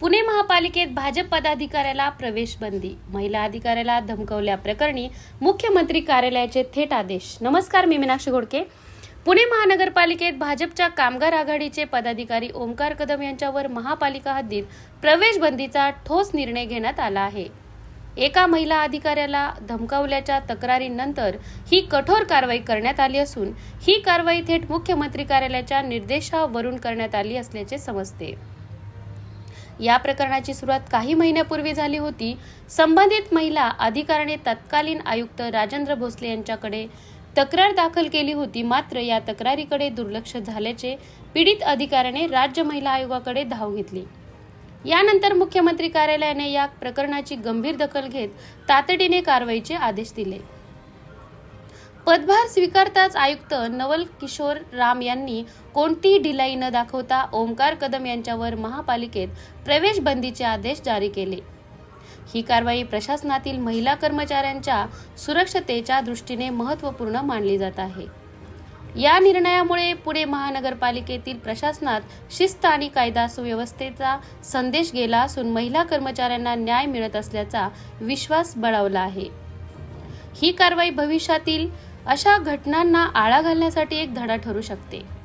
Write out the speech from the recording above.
पुणे महापालिकेत भाजप पदाधिकाऱ्याला प्रवेश बंदी. महिला अधिकाऱ्याला धमकवल्याप्रकरणी मुख्यमंत्री कार्यालयाचे थेट आदेश. नमस्कार मी मीनाक्षी घोडके. पुणे महानगरपालिकेत भाजपच्या कामगार आघाडीचे पदाधिकारी ओमकार कदम यांच्यावर महापालिका हद्दीत प्रवेश बंदीचा ठोस निर्णय घेण्यात आला आहे. एका महिला अधिकाऱ्याला धमकावल्याच्या तक्रारीनंतर ही कठोर कारवाई करण्यात आली असून ही कारवाई थेट मुख्यमंत्री कार्यालयाच्या निर्देशावरून करण्यात आली असल्याचे समजते. या प्रकरणाची सुरुवात काही महिन्यापूर्वी झाली होती. संबंधित महिला अधिकाऱ्याने तत्कालीन आयुक्त राजेंद्र भोसले यांच्याकडे तक्रार दाखल केली होती. मात्र या तक्रारीकडे दुर्लक्ष झाल्याचे पीडित अधिकाऱ्याने राज्य महिला आयोगाकडे धाव घेतली. यानंतर मुख्यमंत्री कार्यालयाने या प्रकरणाची गंभीर दखल घेत तातडीने कारवाईचे आदेश दिले. पदभार स्वीकारताच आयुक्त नवल किशोर राम यांनी कोणतीही ढिलाई न दाखवता ओमकार कदम यांच्यावर महापालिकेत प्रवेश बंदीचे आदेश जारी केले. ही कारवाई प्रशासनातील महिला कर्मचाऱ्यांच्या सुरक्षतेच्या दृष्टीने महत्त्वपूर्ण मानली जात आहे. या निर्णयामुळे पुणे महानगरपालिकेतील प्रशासनात शिस्त आणि कायदा सुव्यवस्थेचा संदेश गेला असून महिला कर्मचाऱ्यांना न्याय मिळत असल्याचा विश्वास बळावला आहे. ही कारवाई भविष्यातील अशा घटनांना आळा घालण्यासाठी एक धडा ठरू शकते.